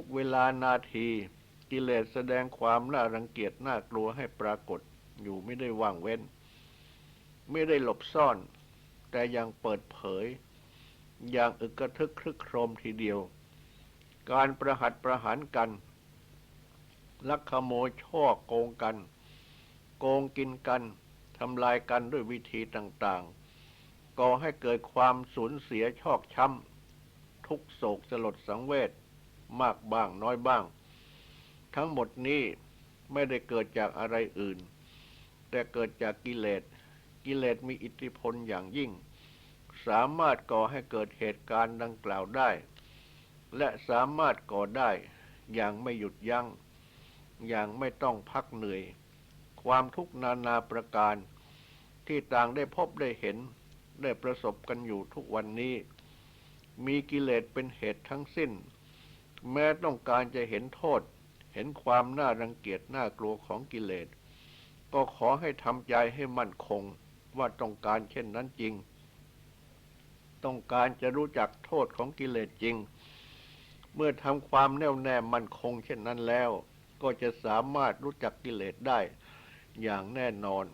ทุกเวลานาที กิเลสแสดงความน่ารังเกียจน่ากลัวให้ปรากฏอยู่ไม่ได้ว่างเว้น ไม่ได้หลบซ่อน แต่ยังเปิดเผย อย่างอึกกระทึกครึกโครมทีเดียว การประหัตประหารกัน ลักขโมยช่อโกงกัน โกงกินกันทำลายกันด้วยวิธีต่างๆ ก่อให้เกิดความสูญเสียชอกช้ำทุกโศกสลดสังเวช มากบ้างน้อยบ้าง ทั้งหมดนี้ไม่ได้เกิดจากอะไรอื่น แต่เกิดจากกิเลส กิเลสมีอิทธิพลอย่างยิ่ง สามารถก่อให้เกิดเหตุการณ์ดังกล่าวได้ และสามารถก่อได้อย่างไม่หยุดยัง้ง อย่างไม่ต้องพักเหนื่อย ความทุกข์นานาประการ ที่ต่างได้พบได้เห็นได้ประสบกันอยู่ทุกวันนี้ มีกิเลสเป็นเหตุทั้งสิ้น แม้ต้องการจะเห็นโทษ เห็นความน่ารังเกียจน่ากลัวของกิเลส ก็ขอให้ทำใจให้มั่นคงว่าต้องการเช่นนั้นจริง ต้องการจะรู้จักโทษของกิเลสจริง เมื่อทำความแน่วแน่มั่นคงเช่นนั้นแล้ว ก็จะสามารถรู้จักกิเลสได้อย่างแน่นอน